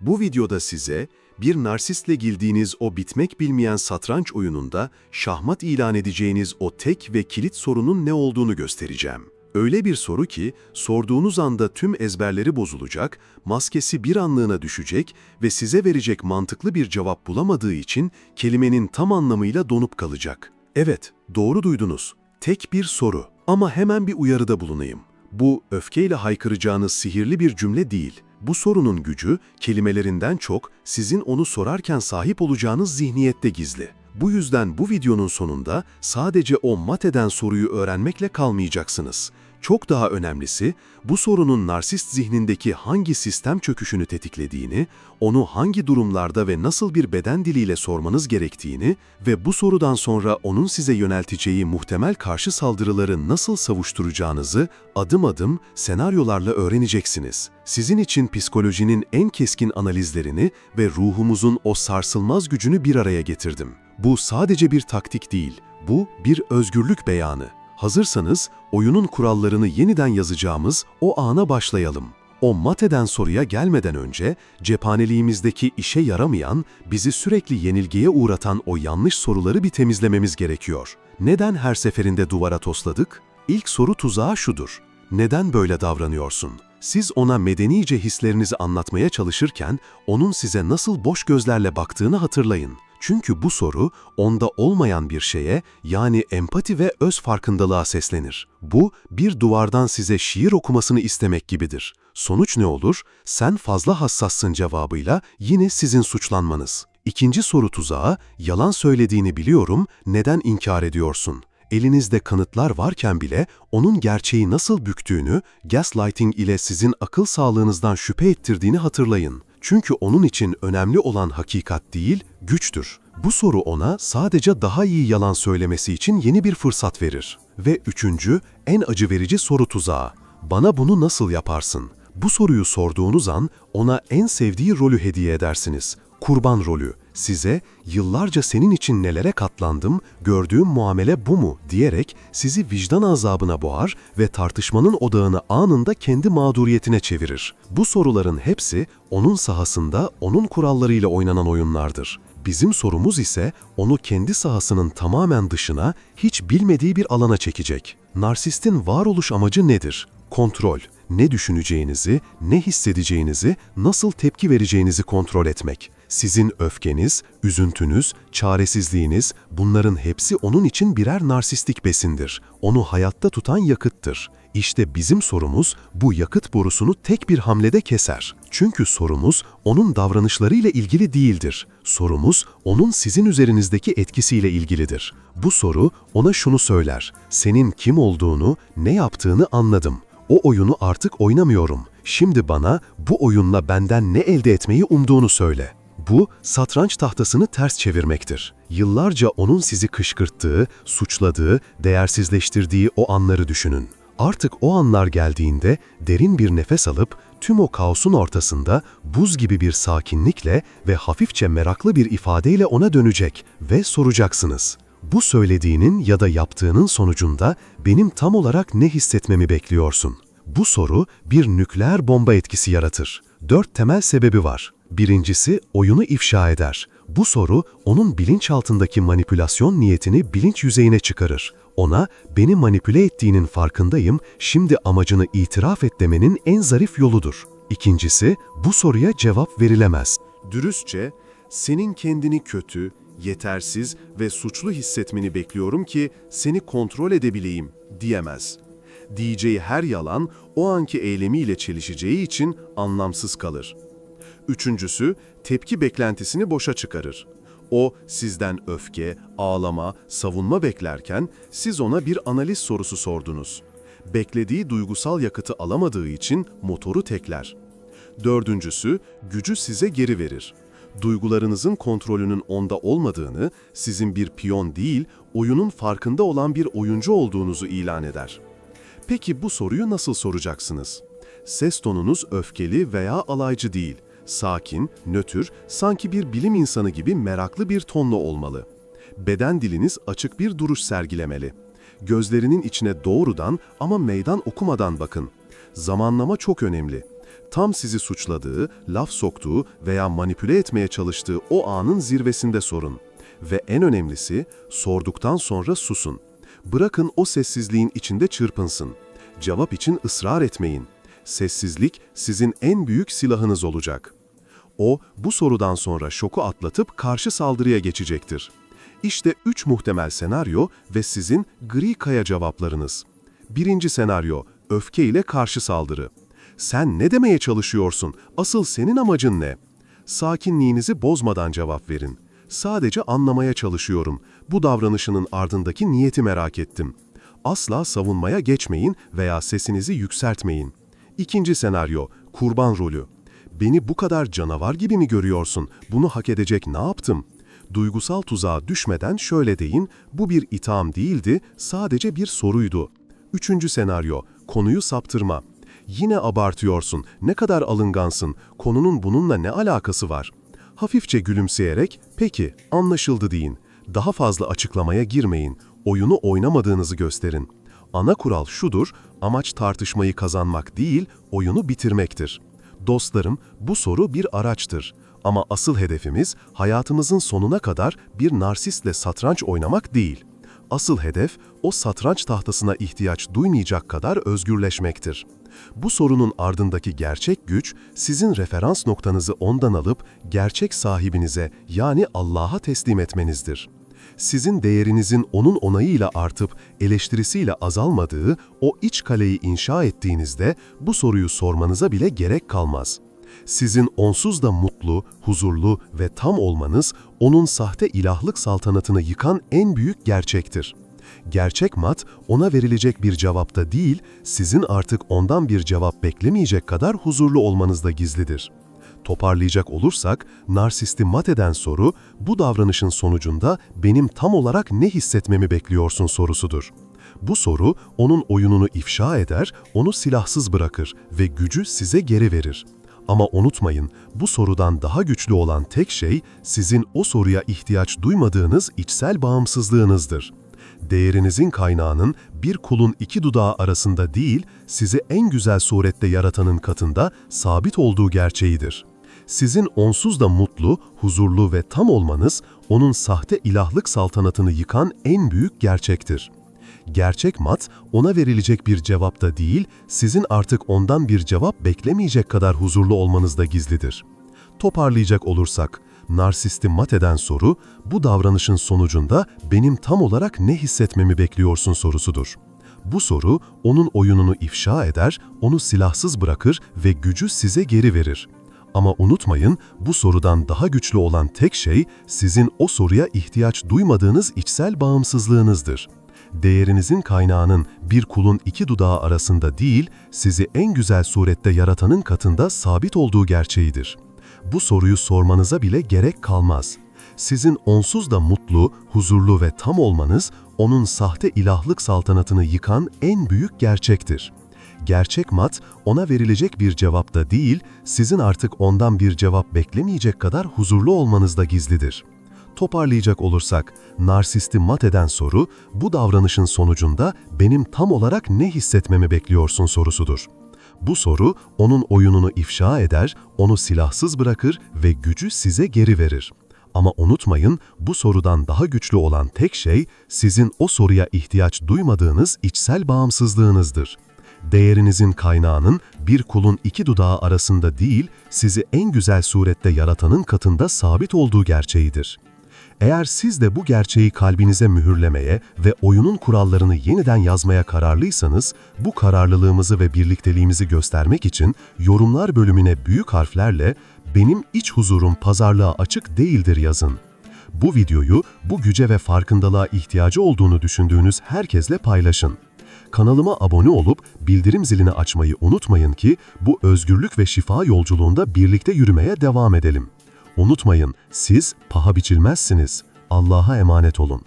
Bu videoda size bir narsistle girdiğiniz o bitmek bilmeyen satranç oyununda şahmat ilan edeceğiniz o tek ve kilit sorunun ne olduğunu göstereceğim. Öyle bir soru ki sorduğunuz anda tüm ezberleri bozulacak, maskesi bir anlığına düşecek ve size verecek mantıklı bir cevap bulamadığı için kelimenin tam anlamıyla donup kalacak. Evet, doğru duydunuz. Tek bir soru. Ama hemen bir uyarıda bulunayım. Bu öfkeyle haykıracağınız sihirli bir cümle değil. Bu sorunun gücü kelimelerinden çok sizin onu sorarken sahip olacağınız zihniyette gizli. Bu yüzden bu videonun sonunda sadece o mat eden soruyu öğrenmekle kalmayacaksınız. Çok daha önemlisi, bu sorunun narsist zihnindeki hangi sistem çöküşünü tetiklediğini, onu hangi durumlarda ve nasıl bir beden diliyle sormanız gerektiğini ve bu sorudan sonra onun size yönelteceği muhtemel karşı saldırıları nasıl savuşturacağınızı adım adım senaryolarla öğreneceksiniz. Sizin için psikolojinin en keskin analizlerini ve ruhumuzun o sarsılmaz gücünü bir araya getirdim. Bu sadece bir taktik değil, bu bir özgürlük beyanı. Hazırsanız oyunun kurallarını yeniden yazacağımız o ana başlayalım. O mat eden soruya gelmeden önce cephaneliğimizdeki işe yaramayan, bizi sürekli yenilgiye uğratan o yanlış soruları bir temizlememiz gerekiyor. Neden her seferinde duvara tosladık? İlk soru tuzağı şudur. Neden böyle davranıyorsun? Siz ona medenice hislerinizi anlatmaya çalışırken onun size nasıl boş gözlerle baktığını hatırlayın. Çünkü bu soru onda olmayan bir şeye yani empati ve öz farkındalığa seslenir. Bu bir duvardan size şiir okumasını istemek gibidir. Sonuç ne olur? Sen fazla hassassın cevabıyla yine sizin suçlanmanız. İkinci soru tuzağı, yalan söylediğini biliyorum, neden inkar ediyorsun? Elinizde kanıtlar varken bile onun gerçeği nasıl büktüğünü, gaslighting ile sizin akıl sağlığınızdan şüphe ettirdiğini hatırlayın. Çünkü onun için önemli olan hakikat değil, güçtür. Bu soru ona sadece daha iyi yalan söylemesi için yeni bir fırsat verir. Ve üçüncü, en acı verici soru tuzağı. Bana bunu nasıl yaparsın? Bu soruyu sorduğunuz an ona en sevdiği rolü hediye edersiniz. Kurban rolü. Size yıllarca senin için nelere katlandım, gördüğüm muamele bu mu diyerek sizi vicdan azabına boğar ve tartışmanın odağını anında kendi mağduriyetine çevirir. Bu soruların hepsi onun sahasında onun kurallarıyla oynanan oyunlardır. Bizim sorumuz ise onu kendi sahasının tamamen dışına, hiç bilmediği bir alana çekecek. Narsistin varoluş amacı nedir? Kontrol. Ne düşüneceğinizi, ne hissedeceğinizi, nasıl tepki vereceğinizi kontrol etmek. Sizin öfkeniz, üzüntünüz, çaresizliğiniz bunların hepsi onun için birer narsistik besindir. Onu hayatta tutan yakıttır. İşte bizim sorumuz bu yakıt borusunu tek bir hamlede keser. Çünkü sorumuz onun davranışlarıyla ilgili değildir. Sorumuz onun sizin üzerinizdeki etkisiyle ilgilidir. Bu soru ona şunu söyler. Senin kim olduğunu, ne yaptığını anladım. O oyunu artık oynamıyorum. Şimdi bana bu oyunla benden ne elde etmeyi umduğunu söyle. Bu, satranç tahtasını ters çevirmektir. Yıllarca onun sizi kışkırttığı, suçladığı, değersizleştirdiği o anları düşünün. Artık o anlar geldiğinde derin bir nefes alıp tüm o kaosun ortasında buz gibi bir sakinlikle ve hafifçe meraklı bir ifadeyle ona dönecek ve soracaksınız. Bu söylediğinin ya da yaptığının sonucunda benim tam olarak ne hissetmemi bekliyorsun? Bu soru bir nükleer bomba etkisi yaratır. Dört temel sebebi var. Birincisi oyunu ifşa eder. Bu soru onun bilinçaltındaki manipülasyon niyetini bilinç yüzeyine çıkarır. Ona beni manipüle ettiğinin farkındayım, şimdi amacını itiraf et demenin en zarif yoludur. İkincisi, bu soruya cevap verilemez. Dürüstçe, senin kendini kötü, yetersiz ve suçlu hissetmeni bekliyorum ki seni kontrol edebileyim diyemez. Diyeceği her yalan o anki eylemiyle çelişeceği için anlamsız kalır. Üçüncüsü, tepki beklentisini boşa çıkarır. O sizden öfke, ağlama, savunma beklerken siz ona bir analiz sorusu sordunuz. Beklediği duygusal yakıtı alamadığı için motoru tekler. Dördüncüsü, gücü size geri verir. Duygularınızın kontrolünün onda olmadığını, sizin bir piyon değil, oyunun farkında olan bir oyuncu olduğunuzu ilan eder. Peki bu soruyu nasıl soracaksınız? Ses tonunuz öfkeli veya alaycı değil sakin, nötr, sanki bir bilim insanı gibi meraklı bir tonla olmalı. Beden diliniz açık bir duruş sergilemeli. Gözlerinin içine doğrudan ama meydan okumadan bakın. Zamanlama çok önemli. Tam sizi suçladığı, laf soktuğu veya manipüle etmeye çalıştığı o anın zirvesinde sorun. Ve en önemlisi, sorduktan sonra susun. Bırakın o sessizliğin içinde çırpınsın. Cevap için ısrar etmeyin. Sessizlik sizin en büyük silahınız olacak. O, bu sorudan sonra şoku atlatıp karşı saldırıya geçecektir. İşte üç muhtemel senaryo ve sizin gri kaya cevaplarınız. Birinci senaryo, öfke ile karşı saldırı. Sen ne demeye çalışıyorsun? Asıl senin amacın ne? Sakinliğinizi bozmadan cevap verin. Sadece anlamaya çalışıyorum. Bu davranışının ardındaki niyeti merak ettim. Asla savunmaya geçmeyin veya sesinizi yükseltmeyin. İkinci senaryo, kurban rolü. Beni bu kadar canavar gibi mi görüyorsun? Bunu hak edecek ne yaptım? Duygusal tuzağa düşmeden şöyle deyin, bu bir itham değildi, sadece bir soruydu. Üçüncü senaryo, konuyu saptırma. Yine abartıyorsun, ne kadar alıngansın, konunun bununla ne alakası var? Hafifçe gülümseyerek, peki, anlaşıldı deyin. Daha fazla açıklamaya girmeyin, oyunu oynamadığınızı gösterin. Ana kural şudur, amaç tartışmayı kazanmak değil, oyunu bitirmektir. Dostlarım, bu soru bir araçtır. Ama asıl hedefimiz hayatımızın sonuna kadar bir narsistle satranç oynamak değil. Asıl hedef o satranç tahtasına ihtiyaç duymayacak kadar özgürleşmektir. Bu sorunun ardındaki gerçek güç, sizin referans noktanızı ondan alıp gerçek sahibinize yani Allah'a teslim etmenizdir. Sizin değerinizin onun onayıyla artıp eleştirisiyle azalmadığı o iç kaleyi inşa ettiğinizde bu soruyu sormanıza bile gerek kalmaz. Sizin onsuz da mutlu, huzurlu ve tam olmanız onun sahte ilahlık saltanatını yıkan en büyük gerçektir. Gerçek mat ona verilecek bir cevapta değil, sizin artık ondan bir cevap beklemeyecek kadar huzurlu olmanızda gizlidir. Toparlayacak olursak, narsisti mat eden soru, bu davranışın sonucunda benim tam olarak ne hissetmemi bekliyorsun sorusudur. Bu soru, onun oyununu ifşa eder, onu silahsız bırakır ve gücü size geri verir. Ama unutmayın, bu sorudan daha güçlü olan tek şey, sizin o soruya ihtiyaç duymadığınız içsel bağımsızlığınızdır. Değerinizin kaynağının bir kulun iki dudağı arasında değil, sizi en güzel surette yaratanın katında sabit olduğu gerçeğidir. Sizin onsuz da mutlu, huzurlu ve tam olmanız, onun sahte ilahlık saltanatını yıkan en büyük gerçektir. Gerçek mat, ona verilecek bir cevapta değil, sizin artık ondan bir cevap beklemeyecek kadar huzurlu olmanızda gizlidir. Toparlayacak olursak, narsisti mat eden soru, bu davranışın sonucunda benim tam olarak ne hissetmemi bekliyorsun sorusudur. Bu soru, onun oyununu ifşa eder, onu silahsız bırakır ve gücü size geri verir. Ama unutmayın, bu sorudan daha güçlü olan tek şey, sizin o soruya ihtiyaç duymadığınız içsel bağımsızlığınızdır değerinizin kaynağının bir kulun iki dudağı arasında değil, sizi en güzel surette yaratanın katında sabit olduğu gerçeğidir. Bu soruyu sormanıza bile gerek kalmaz. Sizin onsuz da mutlu, huzurlu ve tam olmanız, onun sahte ilahlık saltanatını yıkan en büyük gerçektir. Gerçek mat, ona verilecek bir cevapta değil, sizin artık ondan bir cevap beklemeyecek kadar huzurlu olmanızda gizlidir. Toparlayacak olursak, narsisti mat eden soru, bu davranışın sonucunda benim tam olarak ne hissetmemi bekliyorsun sorusudur. Bu soru, onun oyununu ifşa eder, onu silahsız bırakır ve gücü size geri verir. Ama unutmayın, bu sorudan daha güçlü olan tek şey, sizin o soruya ihtiyaç duymadığınız içsel bağımsızlığınızdır. Değerinizin kaynağının bir kulun iki dudağı arasında değil, sizi en güzel surette yaratanın katında sabit olduğu gerçeğidir. Eğer siz de bu gerçeği kalbinize mühürlemeye ve oyunun kurallarını yeniden yazmaya kararlıysanız, bu kararlılığımızı ve birlikteliğimizi göstermek için yorumlar bölümüne büyük harflerle "Benim iç huzurum pazarlığa açık değildir" yazın. Bu videoyu bu güce ve farkındalığa ihtiyacı olduğunu düşündüğünüz herkesle paylaşın. Kanalıma abone olup bildirim zilini açmayı unutmayın ki bu özgürlük ve şifa yolculuğunda birlikte yürümeye devam edelim. Unutmayın, siz paha biçilmezsiniz. Allah'a emanet olun.